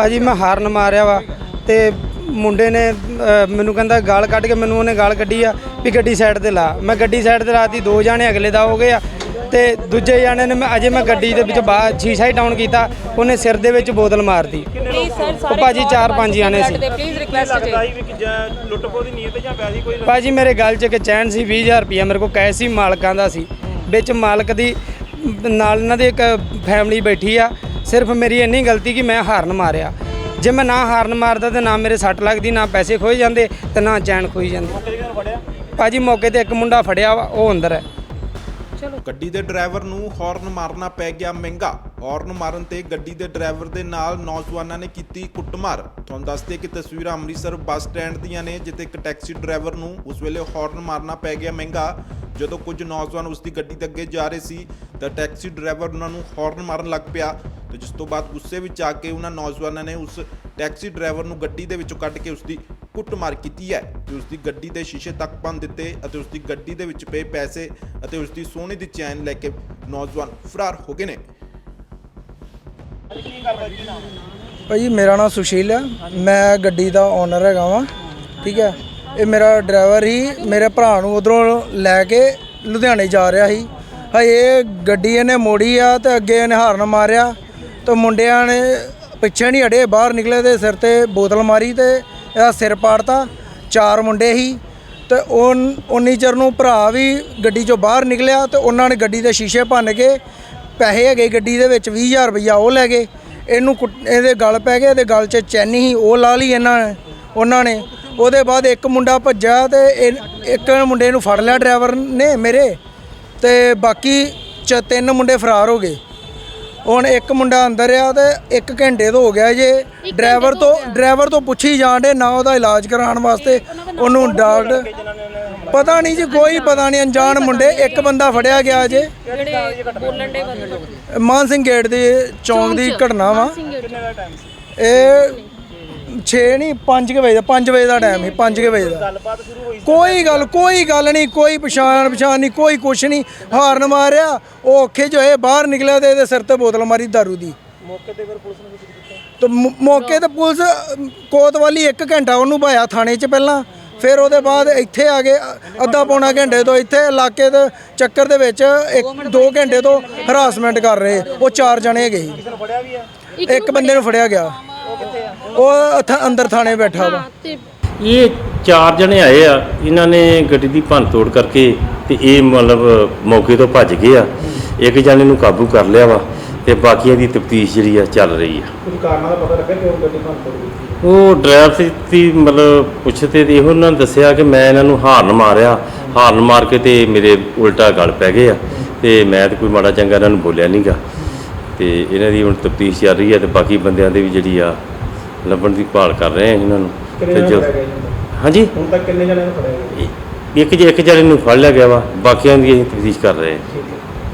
ਭਾਜੀ ਮੈਂ ਹਾਰਨ ਮਾਰਿਆ ਵਾ ਤੇ ਮੁੰਡੇ ਨੇ ਮੈਨੂੰ ਕਹਿੰਦਾ ਗਾਲ ਕੱਢ ਕੇ ਮੈਨੂੰ ਉਹਨੇ ਗਾਲ ਕੱਢੀ ਆ ਵੀ ਗੱਡੀ ਸਾਈਡ ਤੇ ਲਾ। ਮੈਂ ਗੱਡੀ ਸਾਈਡ ਤੇ ਲਾਤੀ ਦੋ ਜਾਣੇ ਅਗਲੇ ਦਾ ਹੋ ਗਏ ਆ ਤੇ ਦੂਜੇ ਜਾਣੇ ਨੇ ਮੈਂ ਅਜੇ ਮੈਂ ਗੱਡੀ ਦੇ ਵਿੱਚ ਬਾਹਰ ਸ਼ੀਸ਼ਾ ਹੀ ਡਾਊਨ ਕੀਤਾ ਉਹਨੇ ਸਿਰ ਦੇ ਵਿੱਚ ਬੋਤਲ ਮਾਰਤੀ ਪਲੀਜ਼ ਸਰ ਉਹ ਸਾਰੇ ਭਾਜੀ ਚਾਰ ਪੰਜ ਜਾਣੇ ਸੀ। ਪਲੀਜ਼ ਰਿਕਵੈਸਟ ਲੱਗਦਾ ਜੀ ਸੀ ਵੀ ਕਿ ਜਾਂ ਲੁੱਟ ਖੋਹ ਦੀ ਨੀਅਤ ਜਾਂ ਵੈਸੇ ਹੀ ਕੋਈ ਭਾਜੀ ਮੇਰੇ ਗੱਲ 'ਚ ਇੱਕ ਚੈਨ ਸੀ 20000 ਰੁਪਇਆ ਮੇਰੇ ਕੋਲ ਕੈਸ਼ ਸੀ ਮਾਲਕਾਂ ਦਾ ਸੀ। ਵਿੱਚ ਮਾਲਕ ਦੀ ਨਾਲ ਇਹਨਾਂ ਦੀ ਇੱਕ ਫੈਮਿਲੀ ਬੈਠੀ ਆ ਸਿਰਫ ਮੇਰੀ ਇੰਨੀ ਗਲਤੀ ਕਿ ਮੈਂ ਹਾਰਨ ਮਾਰਿਆ। ਜੇ ਮੈਂ ਨਾ ਹਾਰਨ ਮਾਰਦਾ ਤੇ ਨਾ ਮੇਰੇ ਸੱਟ ਲੱਗਦੀ ਨਾ ਪੈਸੇ ਖੋਏ ਜਾਂਦੇ ਤੇ ਨਾ ਚੈਨ ਖੋਈ ਜਾਂਦੀ। ਭਾਜੀ ਮੌਕੇ ਤੇ ਇੱਕ ਮੁੰਡਾ ਫੜਿਆ ਵਾ ਉਹ ਅੰਦਰ ਹੈ। ਗੱਡੀ ਦੇ ਡਰਾਈਵਰ ਨੂੰ ਹਾਰਨ ਮਾਰਨਾ ਪੈ ਗਿਆ ਮਹਿੰਗਾ। ਹਾਰਨ ਮਾਰਨ ਤੇ ਗੱਡੀ ਦੇ ਡਰਾਈਵਰ ਦੇ ਨਾਲ ਨੌਜਵਾਨਾਂ ਨੇ ਕੀਤੀ ਕੁੱਟਮਾਰ। ਤੁਹਾਨੂੰ ਦੱਸਦੇ ਕਿ ਤਸਵੀਰਾਂ ਅੰਮ੍ਰਿਤਸਰ ਬੱਸ ਸਟੈਂਡ ਦੀਆਂ ਨੇ ਜਿੱਥੇ ਇੱਕ ਟੈਕਸੀ ਡਰਾਈਵਰ ਨੂੰ ਉਸ ਵੇਲੇ ਹਾਰਨ ਮਾਰਨਾ ਪੈ ਗਿਆ ਮਹਿੰਗਾ। ਜਦੋਂ ਕੁਝ ਨੌਜਵਾਨ ਉਸ ਦੀ ਗੱਡੀ ਦੇ ਅੱਗੇ ਜਾ ਰਹੇ ਸੀ, ਤਾਂ ਟੈਕਸੀ ਡਰਾਈਵਰ ਉਹਨਾਂ ਨੂੰ ਹਾਰਨ ਮਾਰਨ ਲੱਗ ਪਿਆ। ਤੇ ਜਿਸ ਤੋਂ ਬਾਅਦ ਗੁੱਸੇ ਵਿੱਚ ਆ ਕੇ ਉਹਨਾਂ ਨੌਜਵਾਨਾਂ ਨੇ ਉਸ ਟੈਕਸੀ ਡਰਾਈਵਰ ਨੂੰ ਗੱਡੀ ਦੇ ਵਿੱਚੋਂ ਕੱਢ ਕੇ ਉਸ ਦੀ ਕੁੱਟਮਾਰ ਕੀਤੀ ਹੈ ਤੇ ਉਸ ਦੀ ਗੱਡੀ ਦੇ ਸ਼ੀਸ਼ੇ ਤੱਕ ਭੰਨ ਦਿੱਤੇ ਅਤੇ ਉਸ ਦੀ ਗੱਡੀ ਦੇ ਵਿੱਚ ਪਏ ਪੈਸੇ ਅਤੇ ਉਸ ਦੀ ਸੋਨੇ ਦੀ ਚੈਨ ਲੈ ਕੇ ਨੌਜਵਾਨ ਫਰਾਰ ਹੋ ਗਏ ਨੇ। ਭਾਜੀ, ਮੇਰਾ ਨਾਮ ਸੁਸ਼ੀਲ ਹੈ। ਮੈਂ ਗੱਡੀ ਦਾ ਓਨਰ ਹੈਗਾ ਵਾਂ, ਠੀਕ ਹੈ? ਇਹ ਮੇਰਾ ਡਰਾਈਵਰ ਹੀ ਮੇਰੇ ਭਰਾ ਨੂੰ ਉਧਰੋਂ ਲੈ ਕੇ ਲੁਧਿਆਣੇ ਜਾ ਰਿਹਾ ਸੀ। ਹਏ ਗੱਡੀ ਇਹਨੇ ਮੋੜੀ ਆ ਤੇ ਅੱਗੇ ਇਹਨੇ ਹਾਰਨ ਮਾਰਿਆ ਤੇ ਮੁੰਡਿਆਂ ਨੇ ਪਿੱਛੇ ਨਹੀਂ ਹਟੇ, ਬਾਹਰ ਨਿਕਲੇ ਤੇ ਸਿਰ ਤੇ ਬੋਤਲ ਮਾਰੀ ਤੇ ਇਹਦਾ ਸਿਰ ਪਾੜਤਾ। ਚਾਰ ਮੁੰਡੇ ਸੀ ਤੇ ਉਹ ਉਨੀ ਚਿਰ ਨੂੰ ਭਰਾ ਵੀ ਗੱਡੀ ਚੋਂ ਬਾਹਰ ਨਿਕਲਿਆ ਤੇ ਉਹਨਾਂ ਨੇ ਗੱਡੀ ਦੇ ਸ਼ੀਸ਼ੇ ਭੰਨ ਕੇ ਪੈਸੇ ਹੈਗੇ ਗੱਡੀ ਦੇ ਵਿੱਚ 20000 ਰੁਪਈਆ ਉਹ ਲੈ ਗਏ। ਇਹਨੂੰ ਕੁੱਟ- ਇਹਦੇ ਗਲ ਪੈ ਗਏ, ਇਹਦੇ ਗਲ 'ਚ ਚੈਨੀ ਸੀ, ਉਹ ਲਾ ਲਈ ਇਹਨਾਂ ਨੇ, ਉਹਨਾਂ ਨੇ। ਉਹਦੇ ਬਾਅਦ ਇੱਕ ਮੁੰਡਾ ਭੱਜਾ ਤੇ ਇਹ- ਇੱਕ ਮੁੰਡੇ ਨੂੰ ਫੜ ਲਿਆ ਡਰਾਈਵਰ ਨੇ ਮੇਰੇ ਤੇ ਬਾਕੀ ਚ ਤਿੰਨ ਮੁੰਡੇ ਫਰਾਰ ਹੋ ਗਏ। ਹੁਣ ਇੱਕ ਮੁੰਡਾ ਅੰਦਰ ਆ ਤੇ ਇੱਕ ਘੰਟੇ ਤੋਂ ਹੋ ਗਿਆ ਜੇ। ਡਰਾਈਵਰ ਤੋਂ ਡਰਾਈਵਰ ਤੋਂ ਪੁੱਛੀ ਜਾਣ ਦੇ ਨਾ ਉਹਦਾ ਇਲਾਜ ਕਰਾਉਣ ਵਾਸਤੇ। ਉਹਨੂੰ ਡਾਕਟਰ ਪਤਾ ਨਹੀਂ ਜੀ ਕੋਈ ਪਤਾ ਨਹੀਂ ਅਣਜਾਣ ਮੁੰਡੇ ਇੱਕ ਬੰਦਾ ਫੜਿਆ ਗਿਆ ਜੇ। ਜਿਹੜੇ ਬੋਲਣ ਦੇ ਬੰਦੇ। ਮਾਨ ਸਿੰਘ ਗੇਟ ਦੇ ਚੌਂਕ ਦੀ ਘਟਨਾ ਵਾ। ਇਹ 6 ਨਹੀਂ 5 ਵਜੇ ਦਾ 5 ਵਜੇ ਦਾ ਟਾਈਮ ਹੈ 5 ਵਜੇ ਦਾ। ਗੱਲਬਾਤ ਸ਼ੁਰੂ ਹੋਈ ਕੋਈ ਗੱਲ ਕੋਈ ਗੱਲ ਨਹੀਂ ਕੋਈ ਪਛਾਣ ਪਛਾਣ ਨਹੀਂ ਕੋਈ ਕੁਛ ਨਹੀਂ। ਹਾਰਨ ਮਾਰਿਆ ਉਹ ਔਖੇ ਜੋ ਇਹ ਬਾਹਰ ਨਿਕਲਿਆ ਤੇ ਇਹਦੇ ਸਿਰ ਤੇ ਬੋਤਲ ਮਾਰੀ ਦਾਰੂ ਦੀ। ਮੌਕੇ ਤੇ ਫਿਰ ਪੁਲਿਸ ਨੇ ਕੁਝ ਕੀਤਾ ਤੇ ਮ- ਮੌਕੇ ਤੇ ਪੁਲਿਸ ਅਮ, ਕੋਤਵਾਲੀ 1 ਘੰਟਾ ਉਹਨੂੰ ਭਾਇਆ ਥਾਣੇ 'ਚ ਪਹਿਲਾਂ। ਫਿਰ ਉਹਦੇ ਬਾਅਦ ਇੱਥੇ ਆ ਗਏ ਅੱਧਾ ਪੌਣਾ ਘੰਟੇ ਤੋਂ ਇੱਥੇ ਇਲਾਕੇ ਦੇ ਚੱਕਰ ਦੇ ਵਿੱਚ 1 2 ਘੰਟੇ ਤੋਂ ਹਰਾਸਮੈਂਟ ਕਰ ਰਹੇ। ਉਹ ਚਾਰ ਜਣੇ ਸੀ ਆ? ਇੱਕ ਬੰਦੇ ਨੂੰ ਫੜਿਆ ਗਿਆ। ਉਹ ਆ ਅੰਦਰ ਥਾਣੇ ਬੈਠਾ ਵਾ। ਤੇ ਇਹ ਚਾਰ ਜਣੇ ਆਏ ਆ ਇਹਨਾਂ ਨੇ ਗੱਡੀ ਦੀ ਭੰਨ ਤੋੜ ਕਰਕੇ ਤੇ ਇਹ ਮਤਲਬ ਮੌਕੇ ਤੋਂ ਭੱਜ ਗਏ ਆ। ਇੱਕ ਜਣੇ ਨੂੰ ਕਾਬੂ ਕਰ ਲਿਆ ਵਾ ਤੇ ਬਾਕੀਆਂ ਦੀ ਤਫਤੀਸ਼ ਜਿਹੜੀ ਆ ਚੱਲ ਰਹੀ ਆ। ਕੁਝ ਕਾਰਨਾਂ ਦਾ ਪਤਾ ਲੱਗਾ ਕਿ ਉਹ ਗੱਡੀ ਭੰਨ ਤੋੜ ਕੀਤੀ ਉਹ ਡਰਾਈਵਰ ਦੀ ਮਤਲਬ ਪੁੱਛਤੇ ਤੇ ਇਹੋ ਉਹਨਾਂ ਨੇ ਦੱਸਿਆ ਕਿ ਮੈਂ ਇਹਨਾਂ ਨੂੰ ਹਾਰਨ ਮਾਰਿਆ। ਹਾਰਨ ਮਾਰ ਕੇ ਤੇ ਮੇਰੇ ਉਲਟਾ ਗਲ ਪੈ ਗਏ ਆ ਤੇ ਮੈਂ ਤੇ ਕੋਈ ਮਾੜਾ ਚੰਗਾ ਇਹਨਾਂ ਨੂੰ ਬੋਲਿਆ ਨਹੀਂਗਾ ਤੇ ਇਹਨਾਂ ਦੀ ਹੁਣ ਤਫਤੀਸ਼ ਚੱਲ ਰਹੀ ਹੈ ਤੇ ਬਾਕੀ ਬੰਦਿਆਂ ਦੇ ਵੀ ਜਿਹੜੀ ਆ ਲੱਭਣ ਦੀ ਭਾਲ ਕਰ ਰਹੇ ਆ ਇਹਨਾਂ ਨੂੰ। ਤੇ ਜੋ ਜੀ ਹਾਂਜੀ? ਹੁਣ ਤੱਕ ਕਿੰਨੇ ਜਣਿਆਂ ਨੂੰ ਫੜਿਆ ਗਿਆ? ਇੱਕ ਇੱਕ ਜਣੇ ਨੂੰ ਫੜ ਲਿਆ ਗਿਆ ਵਾ। ਬਾਕੀਆਂ ਦੀ ਅਸੀਂ ਤਫਤੀਸ਼ ਕਰ ਰਹੇ ਹਾਂ।